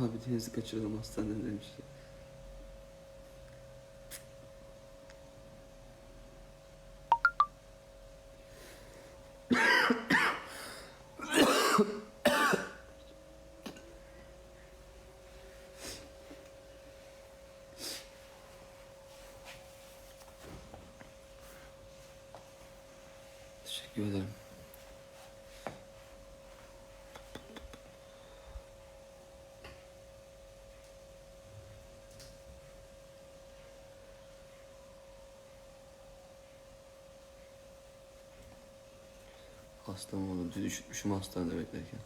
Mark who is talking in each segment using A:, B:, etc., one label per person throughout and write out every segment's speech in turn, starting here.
A: Abi Deniz'i kaçıralım hastaneden demişti. Teşekkür ederim. Hastam oldu. Üşütmüşüm hastanede beklerken.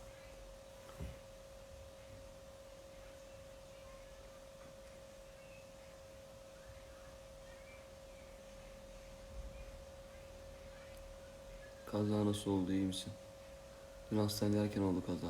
A: Kaza nasıl oldu iyi misin? Dün hastanedeyken oldu kaza.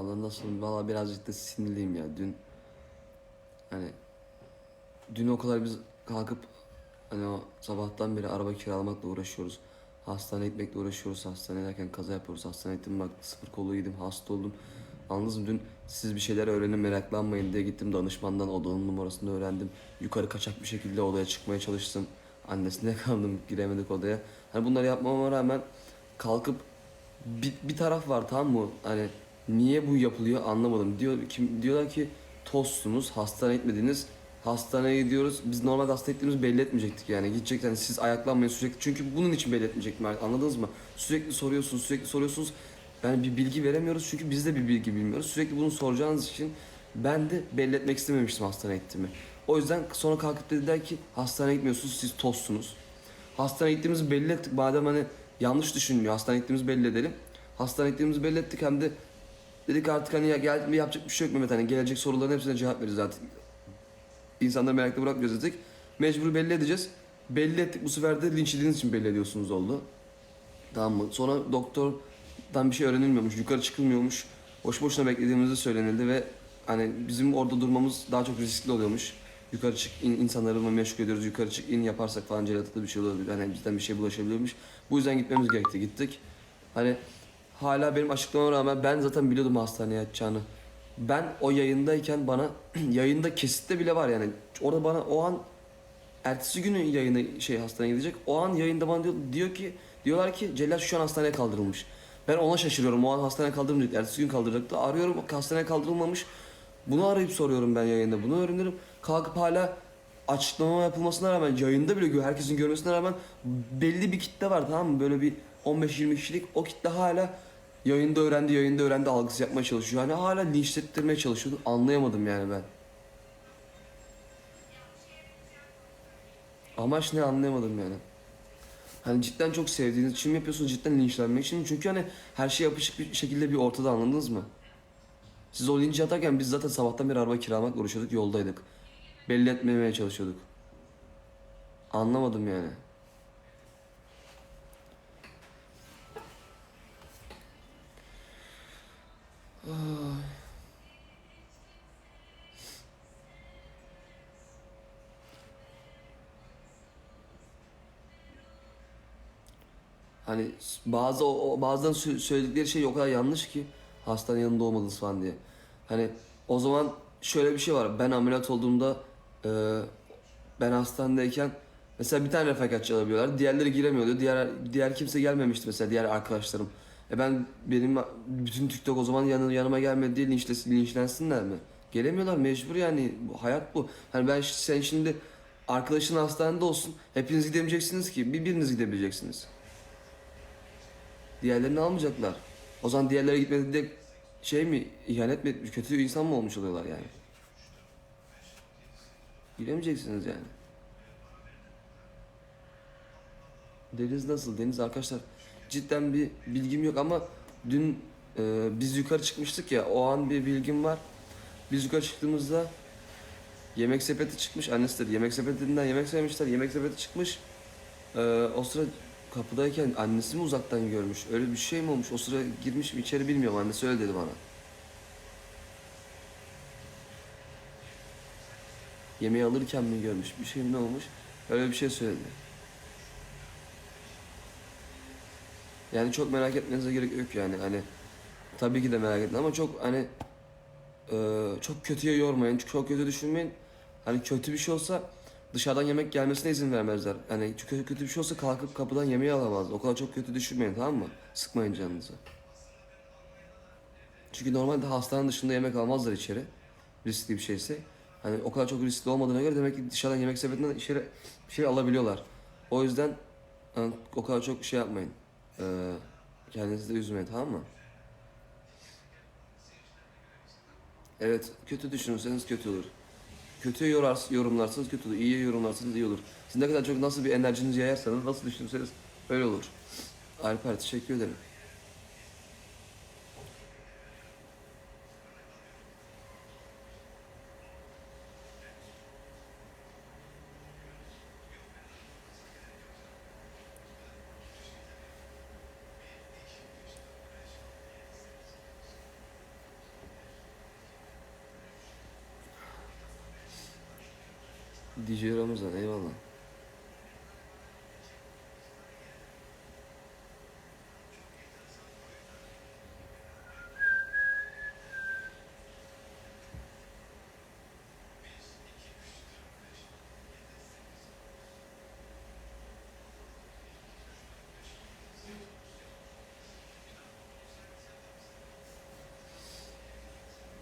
A: Vallahi nasıl? Vallahi birazcık da sinirliyim ya. Dün hani dün o kadar biz kalkıp hani o sabahtan beri araba kiralamakla uğraşıyoruz. Hastaneye gitmekle uğraşıyoruz. Hastanedeyken kaza yapıyoruz. Hastaneye gittim bak sıfır kolu yedim. Hasta oldum. Anladınız mı? Dün siz bir şeyler öğrenin meraklanmayın diye gittim danışmandan odanın numarasını öğrendim. Yukarı kaçak bir şekilde odaya çıkmaya çalıştım. Annesine kaldım giremedik odaya. Hani bunları yapmama rağmen kalkıp bir, bir taraf var tamam mı? Hani niye bu yapılıyor anlamadım. Diyor kim diyorlar ki tostsunuz, hastane etmediniz. Hastaneye gidiyoruz. Biz normalde hasta ettiğimizi belli etmeyecektik yani. Gidecek yani siz ayaklanmayın sürekli. Çünkü bunun için belli etmeyecektim. Anladınız mı? Sürekli soruyorsunuz, sürekli soruyorsunuz. Yani bir bilgi veremiyoruz çünkü biz de bir bilgi bilmiyoruz. Sürekli bunu soracağınız için ben de belli etmek istememiştim hastane gittiğimi. O yüzden sonra kalkıp dediler ki hastaneye gitmiyorsunuz siz tostsunuz. Hastaneye gittiğimizi belli ettik. Madem hani yanlış düşünmüyor. Hastaneye gittiğimizi belli edelim. Hastaneye gittiğimizi belli ettik. Hem de dedik artık hani ya gel yapacak bir şey yok Mehmet. Hani gelecek soruların hepsine cevap veririz zaten. İnsanları merakla bırakmıyoruz dedik. Mecbur belli edeceğiz. Belli ettik. Bu sefer de linç yediğiniz için belli ediyorsunuz oldu. Tamam mı? Sonra doktordan bir şey öğrenilmiyormuş. Yukarı çıkılmıyormuş. Boş boşuna beklediğimizi söylenildi ve hani bizim orada durmamız daha çok riskli oluyormuş. Yukarı çık, in, insanları mı meşgul ediyoruz, yukarı çık, in yaparsak falan celatada bir şey olabilir. Hani cidden bir şey bulaşabiliyormuş. Bu yüzden gitmemiz gerekti, gittik. Hani hala benim açıklamama rağmen ben zaten biliyordum hastaneye yatacağını. Ben o yayındayken bana, yayında kesitte bile var yani. Orada bana o an, ertesi günü yayına şey hastaneye gidecek. O an yayında bana diyor, diyor ki, diyorlar ki Celal şu an hastaneye kaldırılmış. Ben ona şaşırıyorum. O an hastaneye kaldırılmayacak. Ertesi gün kaldıracaktı. Arıyorum hastaneye kaldırılmamış. Bunu arayıp soruyorum ben yayında. Bunu öğrenirim. Kalkıp hala açıklama yapılmasına rağmen yayında bile herkesin görmesine rağmen belli bir kitle var tamam mı? Böyle bir 15-20 kişilik o kitle hala yayında öğrendi, yayında öğrendi algısı yapmaya çalışıyor. Hani hala linçlettirmeye çalışıyordu. Anlayamadım yani ben. Amaç ne anlayamadım yani. Hani cidden çok sevdiğiniz için mi yapıyorsunuz cidden linçlenmek için mi? Çünkü hani her şey yapışık bir şekilde bir ortada anladınız mı? Siz o linci atarken biz zaten sabahtan beri araba kiralamakla uğraşıyorduk yoldaydık. Belli etmemeye çalışıyorduk. Anlamadım yani. Hani bazı o, bazen sö- söyledikleri şey o kadar yanlış ki hastane yanında olmadınız falan diye. Hani o zaman şöyle bir şey var. Ben ameliyat olduğumda e, ben hastanedeyken mesela bir tane refakatçi alabiliyorlar. Diğerleri giremiyordu. Diğer diğer kimse gelmemişti mesela diğer arkadaşlarım. E ben benim bütün TikTok o zaman yanı, yanıma gelmedi diye linçlesin, linçlensinler mi? Gelemiyorlar mecbur yani bu, hayat bu. Hani ben sen şimdi arkadaşın hastanede olsun hepiniz gidemeyeceksiniz ki bir biriniz gidebileceksiniz. Diğerlerini almayacaklar. O zaman diğerlere gitmedi diye şey mi ihanet mi kötü insan mı olmuş oluyorlar yani? Bilemeyeceksiniz yani. Deniz nasıl? Deniz arkadaşlar cidden bir bilgim yok ama dün e, biz yukarı çıkmıştık ya o an bir bilgim var. Biz yukarı çıktığımızda yemek sepeti çıkmış. Annesi dedi yemek sepetinden yemek sevmişler. Yemek sepeti çıkmış. Ee, o sıra kapıdayken annesi mi uzaktan görmüş? Öyle bir şey mi olmuş? O sıra girmiş mi içeri bilmiyorum. Annesi öyle dedi bana. Yemeği alırken mi görmüş? Bir şey mi olmuş? Öyle bir şey söyledi. Yani çok merak etmenize gerek yok yani. Hani tabii ki de merak etmeyin ama çok hani e, çok kötüye yormayın. Çok kötü düşünmeyin. Hani kötü bir şey olsa dışarıdan yemek gelmesine izin vermezler. Hani kötü, kötü bir şey olsa kalkıp kapıdan yemeği alamaz. O kadar çok kötü düşünmeyin tamam mı? Sıkmayın canınızı. Çünkü normalde hastanın dışında yemek almazlar içeri. Riskli bir şeyse. Hani o kadar çok riskli olmadığına göre demek ki dışarıdan yemek sepetinden içeri bir şey alabiliyorlar. O yüzden hani, o kadar çok şey yapmayın. Ee, kendinizi de üzmeyin tamam mı? Evet, kötü düşünürseniz kötü olur. Yorar, yorumlarsanız kötü olur. İyiye yorumlarsanız iyi olur. Siz ne kadar çok nasıl bir enerjinizi yayarsanız, nasıl düşünürseniz öyle olur. Alper teşekkür ederim. DJ Ramazan eyvallah.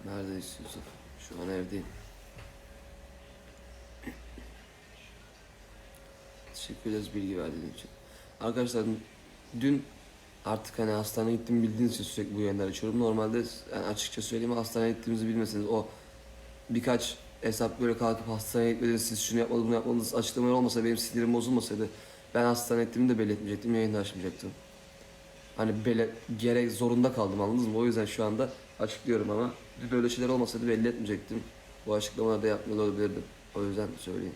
A: Neredeyiz Yusuf? Şu an evdeyim. Teşekkür ederiz bilgi verdiğin için. Arkadaşlar dün artık hani hastaneye gittim bildiğiniz için sürekli bu yayınları açıyorum. Normalde yani açıkça söyleyeyim hastaneye gittiğimizi bilmeseniz o birkaç hesap böyle kalkıp hastaneye gitmediniz siz şunu yapmadınız bunu yapmadınız açıklamalar olmasa benim sinirim bozulmasaydı ben hastaneye gittiğimi de belli etmeyecektim yayında açmayacaktım. Hani bele, gerek zorunda kaldım anladınız mı? O yüzden şu anda açıklıyorum ama böyle şeyler olmasaydı belli etmeyecektim. Bu açıklamaları da yapmıyor olabilirdim. O yüzden söyleyeyim.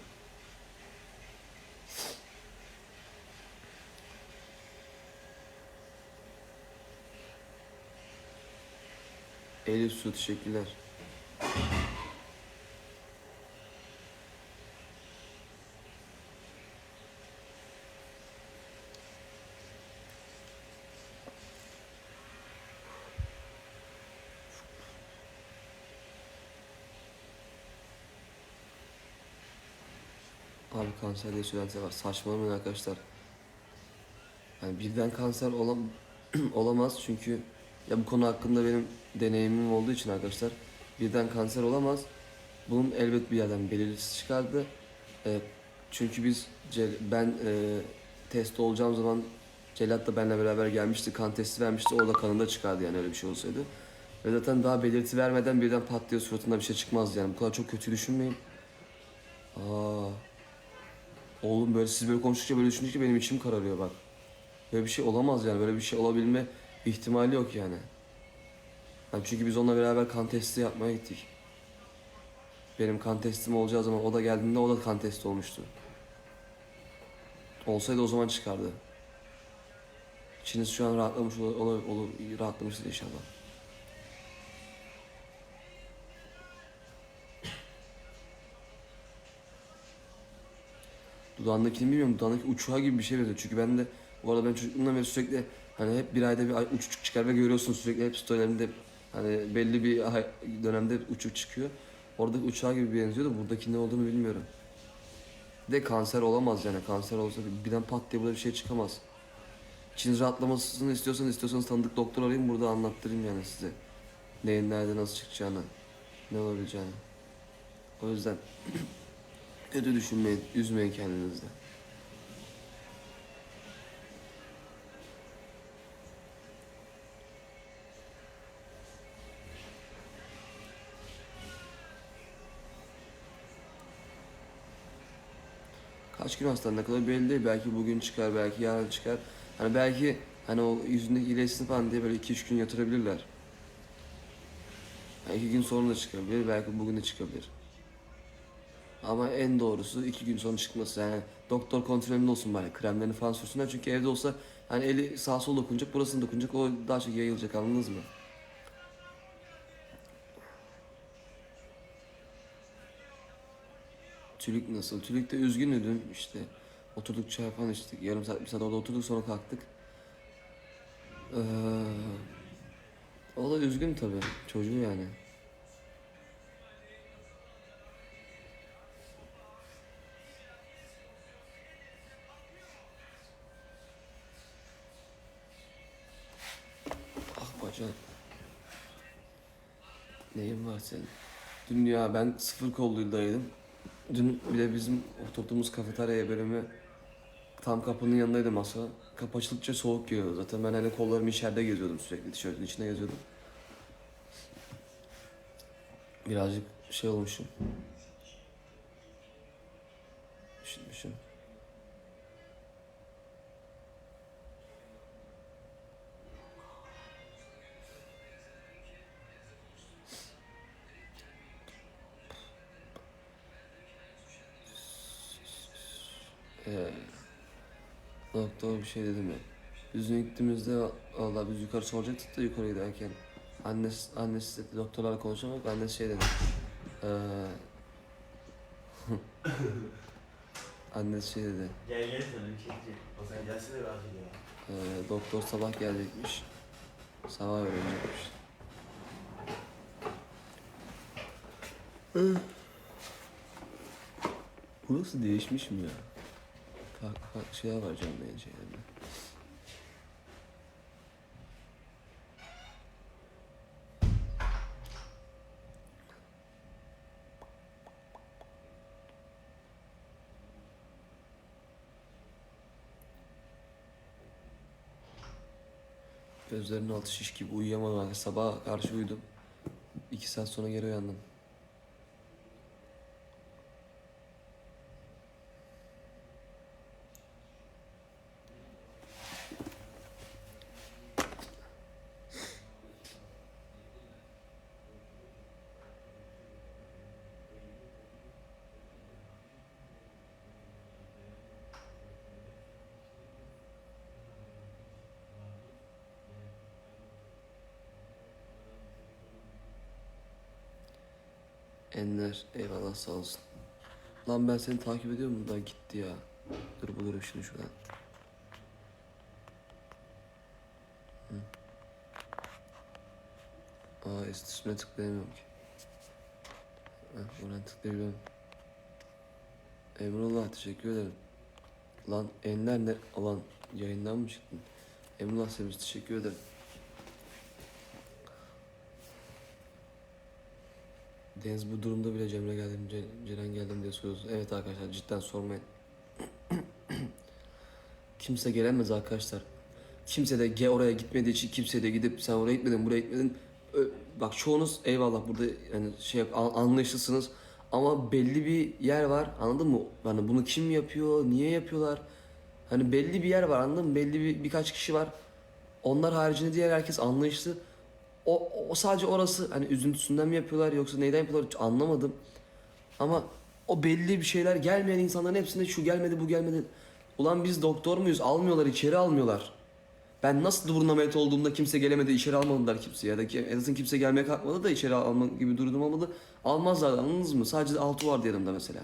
A: Elif Su teşekkürler. Abi kanser diye söylentiler var. Saçmalamayın arkadaşlar. Yani birden kanser olam olamaz çünkü ya bu konu hakkında benim deneyimim olduğu için arkadaşlar birden kanser olamaz. Bunun elbet bir yerden belirtisi çıkardı. Ee, çünkü biz ben e, test olacağım zaman Celat da benimle beraber gelmişti. Kan testi vermişti. Orada kanında çıkardı yani öyle bir şey olsaydı. Ve zaten daha belirti vermeden birden pat diye suratında bir şey çıkmaz yani. Bu kadar çok kötü düşünmeyin. Aa. Oğlum böyle siz böyle konuştukça böyle düşündükçe benim içim kararıyor bak. Böyle bir şey olamaz yani. Böyle bir şey olabilme ihtimali yok yani. Yani çünkü biz onunla beraber kan testi yapmaya gittik. Benim kan testim olacağı zaman o da geldiğinde o da kan testi olmuştu. Olsaydı o zaman çıkardı. İçiniz şu an rahatlamış olur, olur, olur rahatlamıştır inşallah. Dudağındakini bilmiyorum. Dudağındaki uçağı gibi bir şey benziyor. Çünkü ben de bu arada ben çocukluğumdan beri sürekli hani hep bir ayda bir ay uçuk çıkar ve görüyorsun sürekli hep storylerimde hani belli bir dönemde uçuk çıkıyor. Oradaki uçağı gibi benziyor da buradaki ne olduğunu bilmiyorum. Bir de kanser olamaz yani. Kanser olsa birden pat diye burada bir şey çıkamaz. İçiniz rahatlamasını istiyorsanız istiyorsanız tanıdık doktor arayın burada anlattırayım yani size. Neyin nerede nasıl çıkacağını, ne olabileceğini. O yüzden kötü düşünmeyin, üzmeyin kendinizi. Kaç gün hastanede kalır belli değil. Belki bugün çıkar, belki yarın çıkar. Hani belki hani o yüzündeki iyileşsin falan diye böyle iki üç gün yatırabilirler. Yani iki gün sonra da çıkabilir, belki bugün de çıkabilir. Ama en doğrusu iki gün sonra çıkması. Yani doktor kontrolünde olsun bari. Kremlerini falan sürsünler. Çünkü evde olsa hani eli sağ sol dokunacak, burasını dokunacak. O daha çok yayılacak anladınız mı? Tülük nasıl? Tülük de üzgündü dün işte. Oturduk çay falan içtik. Yarım saat bir saat orada oturduk sonra kalktık. Ee, o da üzgün tabii. Çocuğu yani. Ah bacak. Neyin var senin? Dün ya ben sıfır kolluydaydım. Dün bir de bizim oturduğumuz kafeterya bölümü tam kapının yanındaydı masa. Kapı açıldıkça soğuk geliyordu. Zaten ben hani kollarımı içeride geziyordum sürekli. Tişörtün içine geziyordum. Birazcık şey olmuşum. Ee, doktor bir şey dedi mi? Biz dün gittiğimizde valla biz yukarı soracaktık da yukarı giderken annesi, annesi dedi doktorlarla konuşamak annesi şey dedi. Ee, annesi şey dedi.
B: Gel gel sana bir şey diyeceğim. O sen gelsene bir acil ya.
A: Ee, doktor sabah gelecekmiş. Sabah öğrenecekmiş. Burası değişmiş mi ya? Farklı farklı şeyler var canlı yayın. Gözlerinin altı şiş gibi uyuyamadım. Sabah karşı uyudum. İki saat sonra geri uyandım. Enler eyvallah sağ olsun. Lan ben seni takip ediyorum da gitti ya. Dur bulurum şunu şuradan. Hı. Aa üstüne tıklayamıyorum ki. Heh, buradan tıklayabiliyorum. Emrullah teşekkür ederim. Lan Enler ne? Alan yayından mı çıktın? Emrullah Semiz teşekkür ederim. Deniz bu durumda bile Cemre geldim, Ce- Ceren geldim diye soruyoruz. Evet arkadaşlar cidden sormayın. Kimse gelemez arkadaşlar. Kimse de ge oraya gitmediği için kimse de gidip sen oraya gitmedin buraya gitmedin. Bak çoğunuz eyvallah burada yani şey anlayışlısınız. Ama belli bir yer var anladın mı? Yani bunu kim yapıyor, niye yapıyorlar? Hani belli bir yer var anladın mı? Belli bir birkaç kişi var. Onlar haricinde diğer herkes anlayışlı. O, o sadece orası hani üzüntüsünden mi yapıyorlar yoksa neyden yapıyorlar hiç anlamadım. Ama o belli bir şeyler gelmeyen insanların hepsinde şu gelmedi bu gelmedi. Ulan biz doktor muyuz? Almıyorlar içeri almıyorlar. Ben nasıl burun ameliyatı olduğumda kimse gelemedi içeri almadılar kimse ya da ki en azından kimse gelmeye kalkmadı da içeri alma gibi durum olmadı. Almazlar anladınız mı? Sadece altı vardı yanımda mesela.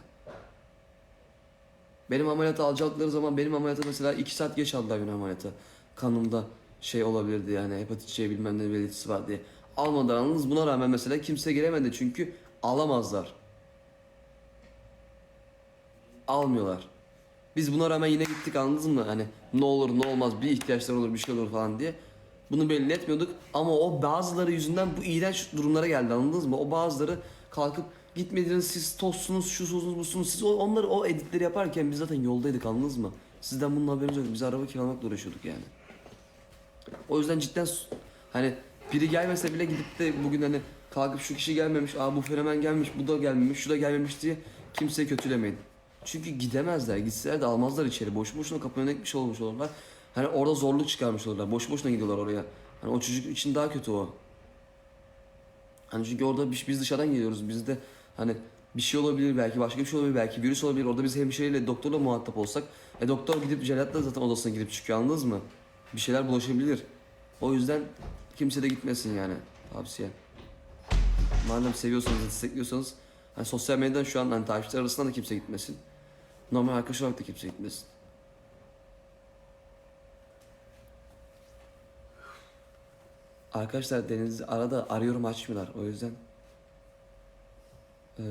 A: Benim ameliyata alacakları zaman benim ameliyata mesela iki saat geç aldılar benim ameliyata. Kanımda şey olabilirdi yani hepatit C bilmem ne belirtisi var diye. Almadılar anladınız Buna rağmen mesela kimse gelemedi çünkü alamazlar. Almıyorlar. Biz buna rağmen yine gittik anladınız mı? Hani ne olur ne olmaz bir ihtiyaçlar olur bir şey olur falan diye. Bunu belli etmiyorduk ama o bazıları yüzünden bu iğrenç durumlara geldi anladınız mı? O bazıları kalkıp gitmediniz siz tostsunuz, şusunuz, busunuz. Siz onları o editleri yaparken biz zaten yoldaydık anladınız mı? Sizden bunun haberiniz yok. Biz araba kiralamakla uğraşıyorduk yani. O yüzden cidden hani biri gelmese bile gidip de bugün hani kalkıp şu kişi gelmemiş, aa bu fenomen gelmiş, bu da gelmemiş, şu da gelmemiş diye kimseyi kötülemeyin. Çünkü gidemezler. Gitseler de almazlar içeri. Boş boşuna kapının önüne şey olmuş olurlar. Hani orada zorluk çıkarmış olurlar. Boş boşuna gidiyorlar oraya. Hani o çocuk için daha kötü o. Hani çünkü orada biz, biz dışarıdan geliyoruz. Biz de hani bir şey olabilir, belki başka bir şey olabilir, belki virüs olabilir. Orada biz hemşireyle, doktorla muhatap olsak, e doktor gidip jelatla zaten odasına girip çıkıyor anladınız mı? Bir şeyler bulaşabilir. O yüzden kimse de gitmesin yani tavsiye. Madem seviyorsanız, destekliyorsanız, hani sosyal medyadan şu an hani takipçiler arasından da kimse gitmesin. Normal arkadaş olarak da kimse gitmesin. Arkadaşlar Deniz arada arıyorum açmıyorlar o yüzden. Ee,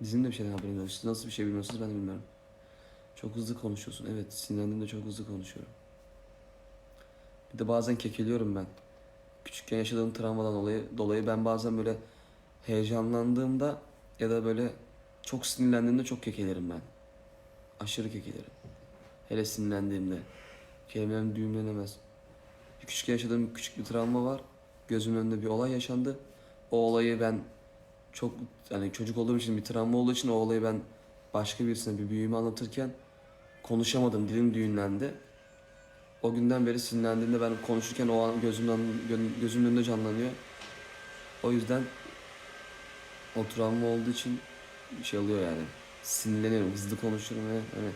A: bizim de bir şeyden haberimiz yok. Siz nasıl bir şey bilmiyorsunuz ben de bilmiyorum. Çok hızlı konuşuyorsun. Evet sinirlendiğimde çok hızlı konuşuyorum. Bir de bazen kekeliyorum ben. Küçükken yaşadığım travmadan dolayı, dolayı ben bazen böyle heyecanlandığımda ya da böyle çok sinirlendiğimde çok kekelerim ben. Aşırı kekelerim. Hele sinirlendiğimde. Kelimelerim düğümlenemez. Küçükken yaşadığım küçük bir travma var. Gözümün önünde bir olay yaşandı. O olayı ben çok yani çocuk olduğum için bir travma olduğu için o olayı ben başka birisine bir büyüğüme anlatırken konuşamadım. Dilim düğünlendi. O günden beri sinirlendiğimde ben konuşurken o an gözümden gö- gözümün önünde canlanıyor. O yüzden o travma olduğu için şey oluyor yani. Sinirleniyorum, hızlı konuşurum ve hani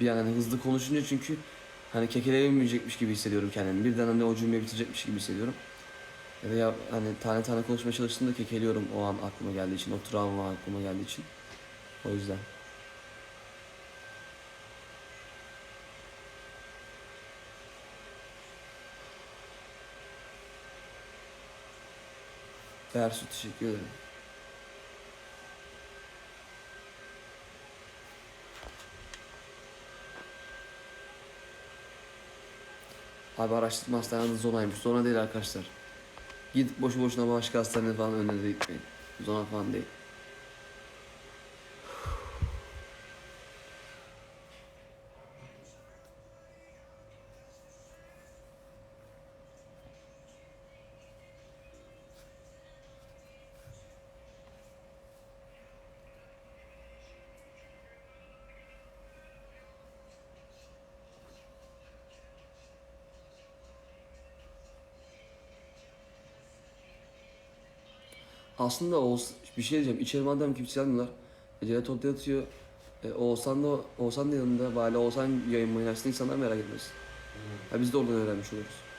A: bir an hani hızlı konuşunca çünkü hani kekeleyemeyecekmiş gibi hissediyorum kendimi. Birden hani o cümleyi bitirecekmiş gibi hissediyorum. Ya da ya hani tane tane konuşmaya çalıştığımda kekeliyorum o an aklıma geldiği için, o travma aklıma geldiği için. O yüzden. Bersu teşekkür ederim. Abi araştırma hastanede zonaymış. Zona değil arkadaşlar. Gidip boşu boşuna başka hastaneye falan önüne gitmeyin. Zona falan değil. Aslında Oğuz, bir şey diyeceğim. İçeri madem kimse almıyorlar. Ecelet orada yatıyor. E, Oğuzhan da, Oğuzhan da yanında. Bari Oğuzhan yayın mayın açsın insanlar merak etmesin. Ha, biz de oradan öğrenmiş oluruz.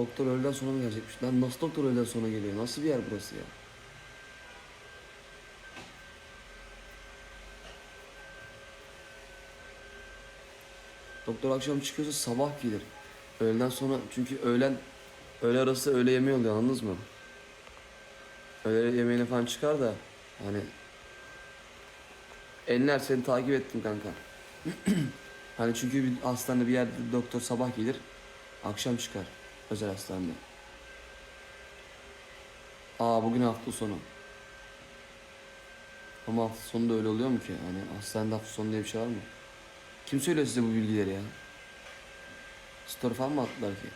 A: Doktor öğleden sonra mı gelecekmiş? Lan nasıl doktor öğleden sonra geliyor? Nasıl bir yer burası ya? Doktor akşam çıkıyorsa sabah gelir. Öğleden sonra çünkü öğlen öğle arası öğle yemeği oluyor anladınız mı? Öğle yemeğine falan çıkar da hani Enler seni takip ettim kanka. hani çünkü bir hastanede bir yerde doktor sabah gelir, akşam çıkar özel hastanede. Aa bugün hafta sonu. Ama hafta sonu da öyle oluyor mu ki? Hani hastanede hafta sonu diye bir şey var mı? Kim söylüyor size bu bilgileri ya? Story falan mı attılar ki?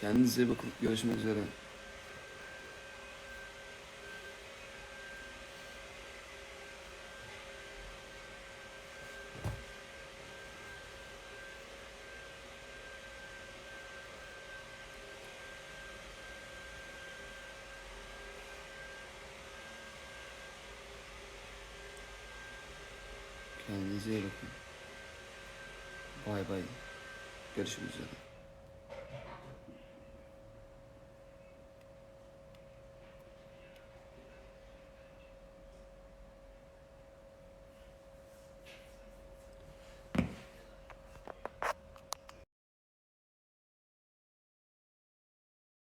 A: Kendinize iyi bakın. Görüşmek üzere. Kendinize iyi bakın. Bay bay. Görüşmek üzere.